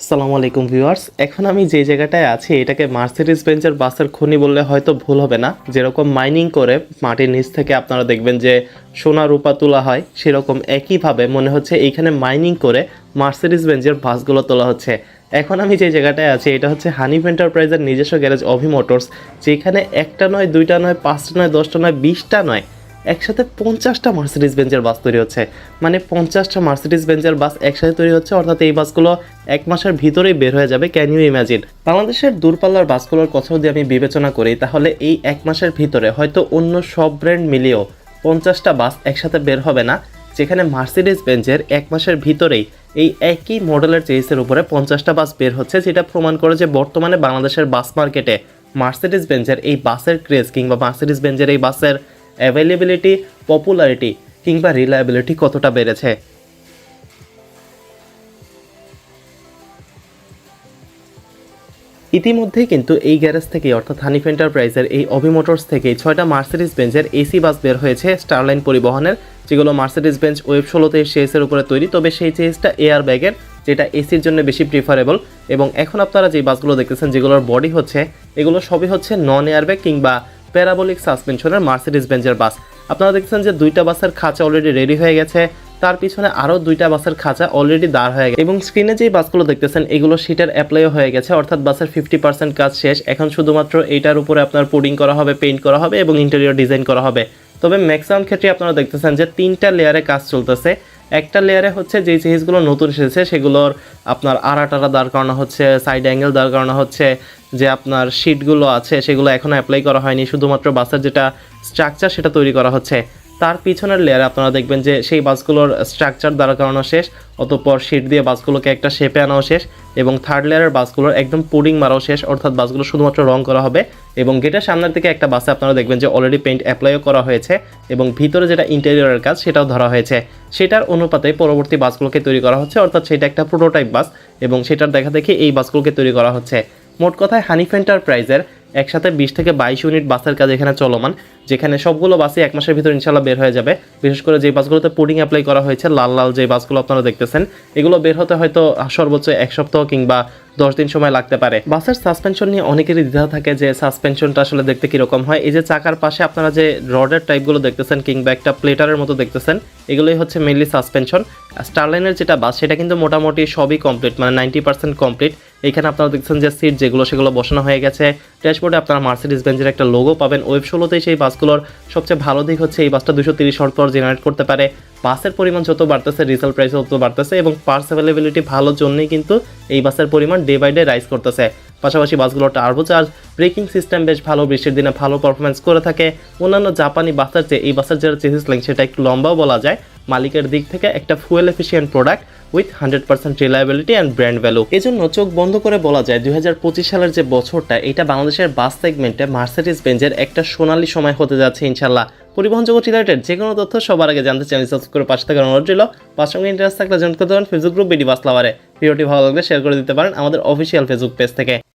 আসসালামু আলাইকুম ভিউয়ার্স, এখন আমি যে জায়গাটায় আছি, এটাকে মার্সিডিস বেঞ্চের বাসের খনি বললে হয়তো ভুল হবে না। যেরকম মাইনিং করে মাটির নিচ থেকে আপনারা দেখবেন যে সোনা রূপা তোলা হয়, সেরকম একইভাবে মনে হচ্ছে এইখানে মাইনিং করে মার্সিডিস বেঞ্চের বাসগুলো তোলা হচ্ছে। এখন আমি যে জায়গাটায় আছি, এটা হচ্ছে হানিফ এন্টারপ্রাইজের নিজস্ব গ্যারেজ অভি মোটরস যেখানে একটা নয়, দুইটা নয়, পাঁচটা নয়, দশটা নয়, বিশটা নয় একসাথে পঞ্চাশটা মার্সিডিস বেঞ্চের বাস তৈরি হচ্ছে। মানে পঞ্চাশটা মার্সিডিস বেঞ্চের বাস একসাথে তৈরি হচ্ছে, অর্থাৎ এই বাসগুলো এক মাসের ভিতরেই বের হয়ে যাবে ক্যান ইউ ইম্যাজিন বাংলাদেশের দূরপাল্লার বাসগুলোর কথা যদি আমি বিবেচনা করি, তাহলে এই এক মাসের ভিতরে হয়তো অন্য সব ব্র্যান্ড মিলিয়েও পঞ্চাশটা বাস একসাথে বের হবে না, যেখানে মার্সিডিস বেঞ্চের এক মাসের ভিতরেই এই একই মডেলের চেইসের উপরে পঞ্চাশটা বাস বের হচ্ছে, যেটা প্রমাণ করে যে বর্তমানে বাংলাদেশের বাস মার্কেটে মার্সিডিস বেঞ্চের এই বাসের ক্রেজ কিংবা মার্সিডিস বেঞ্চের এই বাসের অ্যাভেলেবিলিটি পপুলারিটি কিংবা রিলায়েবিলিটি কতটা বেড়েছে? ইতিমধ্যেই কিন্তু এই গ্যারেজ থেকে অর্থাৎ হানিফ এন্টারপ্রাইজের এই অভি মোটরস থেকে ছয়টা মার্সিডিস বেঞ্চের এসি বাস বের হয়েছে স্টারলাইন পরিবহনের, যেগুলো মার্সিডিস বেঞ্চ ওয়েব ষোলোতে শেসের উপরে তৈরি। তবে সেই চেসটা এয়ার ব্যাগের যেটা এসির জন্য বেশি প্রিফারেবল এবং এখন আপনারা যে বাসগুলো দেখতেছেন, যেগুলোর বডি হচ্ছে, এগুলো সবই হচ্ছে নন এয়ারব্যাগ কিংবা প্যারাবলিক সাসপেনশনের মার্সিডিস বেঞ্জের বাস। আপনারা দেখছেন যে দুইটা বাসের খাঁচা অলরেডি রেডি হয়ে গেছে। তার পিছনে আরও দুইটা বাসের খাঁচা অলরেডি দাঁড় হয়ে গেছে। এবং স্ক্রিনে যেই বাসগুলো দেখতেছেন, এগুলো সিটের অ্যাপ্লাইও হয়ে গেছে। অর্থাৎ বাসের ফিফটি পার্সেন্ট কাজ শেষ। এখন শুধুমাত্র এইটার উপরে আপনার পুডিং করা হবে পেইন্ট করা হবে এবং ইন্টেরিয়র ডিজাইন করা হবে। তবে ম্যাক্সিমাম ক্ষেত্রে আপনারা দেখতেছেন যে তিনটা লেয়ারে কাজ চলতেছে। একটা লেয়ারে হচ্ছে যেই জিনিসগুলো নতুন এসেছে, সেগুলোর আপনার আড়াটারা দাঁড় করানো হচ্ছে সাইড অ্যাঙ্গেল দাঁড় করানো হচ্ছে, যে আপনার শিটগুলো আছে, সেগুলো এখনও অ্যাপ্লাই করা হয়নি। শুধুমাত্র বাসের যেটা স্ট্রাকচার সেটা তৈরি করা হচ্ছে। তার পিছনের লেয়ারে আপনারা দেখবেন যে সেই বাসগুলোর স্ট্রাকচার দ্বারা করানো শেষ, অতঃপর শিট দিয়ে বাসগুলোকে একটা শেপে আনাও শেষ এবং থার্ড লেয়ারের বাসগুলোর একদম পুডিং মারাও শেষ, অর্থাৎ বাসগুলো শুধুমাত্র রং করা হবে এবং গেটের সামনের দিকে একটা বাসে আপনারা দেখবেন যে অলরেডি পেইন্ট অ্যাপ্লাইও করা হয়েছে এবং ভিতরে যেটা ইন্টেরিয়রের কাজ সেটাও ধরা হয়েছে। সেটার অনুপাতে পরবর্তী বাসগুলোকে তৈরি করা হচ্ছে, অর্থাৎ সেটা একটা প্রোটোটাইপ বাস এবং সেটার দেখা দেখি এই বাসগুলোকে তৈরি করা হচ্ছে। মোট কথায় হানিফ এন্টারপ্রাইজের একসাথে বিশ থেকে বাইশ ইউনিট বাসের কাজ এখানে চলমান, যেখানে সবগুলো বাসই এক মাসের ভিতর ইনশাল্লাহ বের হয়ে যাবে। বিশেষ করে যে বাসগুলোতে পুডিং অ্যাপ্লাই করা হয়েছে, লাল লাল যে বাসগুলো আপনারা দেখতেছেন, এগুলো বের হতে হয়তো সর্বোচ্চ এক সপ্তাহ কিংবা দশ দিন সময় লাগতে পারে। বাসের সাসপেনশন নিয়ে অনেকেরই দ্বিধা থাকে যে সাসপেনশনটা আসলে দেখতে কীরকম হয়। এই যে চাকার পাশে আপনারা যে রডের টাইপগুলো দেখতেছেন কিংবা একটা প্লেটারের মতো দেখতেছেন, এগুলোই হচ্ছে মেনলি সাসপেনশন স্টারলাইনের যেটা বাস, সেটা কিন্তু মোটামুটি সবই কমপ্লিট মানে নাইনটি পার্সেন্ট কমপ্লিট এখানে আপনারা দেখছেন যে সিট যেগুলো, সেগুলো বসানো হয়ে গেছে। ড্যাশবোর্ডে আপনারা মার্সিডিস বেঞ্চের একটা লোগো পাবেন। ওয়েব ষোলোতেই সেই বাসগুলোর সবচেয়ে ভালো দিক হচ্ছে এই বাসটা দুশো তিরিশ পাওয়ার জেনারেট করতে পারে। বাসের পরিমাণ যত বাড়তেছে রিসেল প্রাইস তত বাড়তেছে এবং পার্স অ্যাভেলেবিলিটি ভালো জন্যই কিন্তু এই বাসের পরিমাণ ডে বাই ডে রাইজ করতেছে। পাশাপাশি বাসগুলো টার্বো চার্জ ব্রেকিং সিস্টেম বেশ ভালো, বৃষ্টির দিনে ভালো পারফরমেন্স করে থাকে। অন্যান্য জাপানি বাসের চেয়ে এই বাসের যেটা চেসিস লেন্থ সেটা একটু লম্বাও বলা যায়। মালিকের দিক থেকে একটা fuel efficient product with hundred percent reliability and brand value এজন্য চোখ বন্ধ করে বলা যায় দুই হাজার পঁচিশ সালের যে বছরটা, এটা বাংলাদেশের বাস সেগমেন্টে মার্সিডিস বেঞ্জের একটা সোনালী সময় হতে যাচ্ছে ইনশাল্লাহ পরিবহন জগৎ রিলেটেড যে কোনো তথ্য সবার আগে জানতে চ্যানেল সাবস্ক্রাইব করে পাশে থাকার অনুরোধ রইল। পাঁচ সঙ্গে ইন্টারেস্ট থাকলে জয়েন করতে পারেন Facebook group B D bus লাভারে ভিডিওটি ভালো লাগলে শেয়ার করে দিতে পারেন আমাদের অফিসিয়াল ফেসবুক পেজ থেকে।